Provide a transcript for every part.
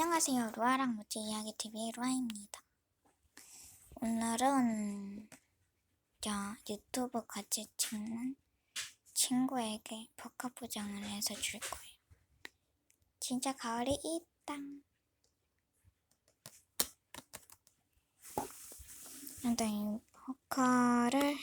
안녕하세요. 루아랑 모찌 이야기 TV의 루아입니다. 오늘은 저 유튜브 같이 찍는 친구에게 포카 포장을 해서 줄 거예요. 진짜 가을이 있다. 일단 이 포카를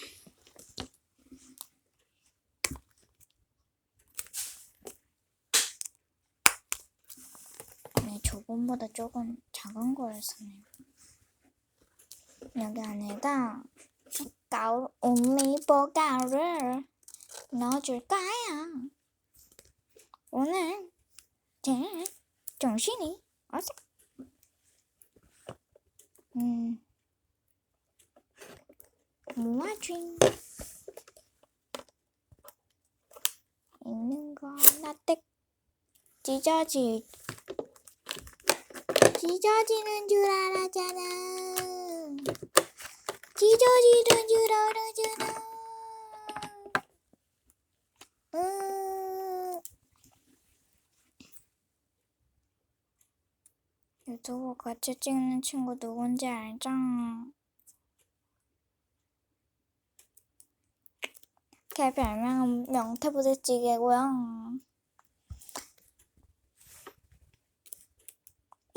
네, 저번보다 조금 작은 걸 샀네요. 여기 안에다 가을 오미보 가을을 넣어줄 거야. 오늘 제 정신이 어서 음 모아준 있는 거 나댁 찢어질 찢어지는 줄 알았잖아. 찢어지는 줄 알았잖아. 음. 유튜브 같이 찍는 친구 누군지 알죠? 걔 별명은 명태부대찌개고요.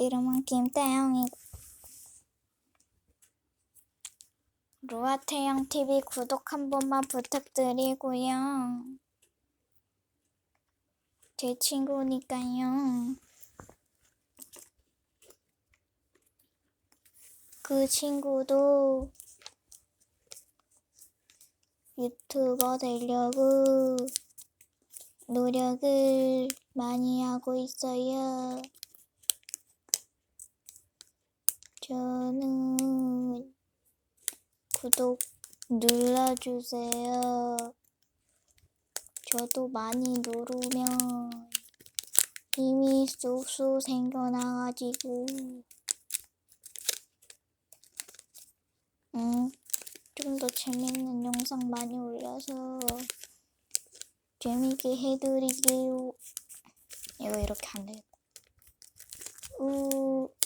이름은 김태영이고 루아태영 TV 구독 한 번만 부탁드리고요. 제 친구니까요. 그 친구도 유튜버 되려고 노력을 많이 하고 있어요. 저는 구독 눌러주세요. 저도 많이 누르면 힘이 쑥쑥 생겨나가지고 음, 좀 더 재밌는 영상 많이 올려서 재밌게 해드릴게요. 이거 이렇게 안 되겠다. 우.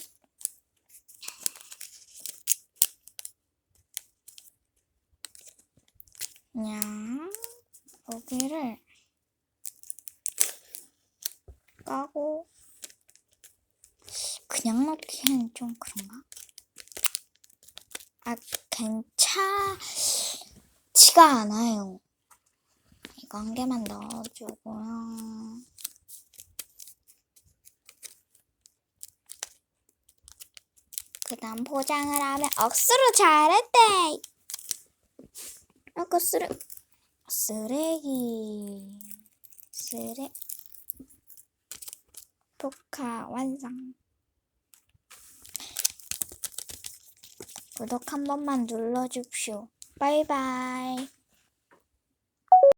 그냥 여기를 까고 그냥 넣기엔 좀 그런가? 아 괜찮지가 않아요. 이거 한 개만 넣어주고요. 그 다음 포장을 하면 억수로 잘했대. 아까 쓰레 쓰레기 쓰레 포카 완성. 구독 한 번만 눌러줍시오. 바이바이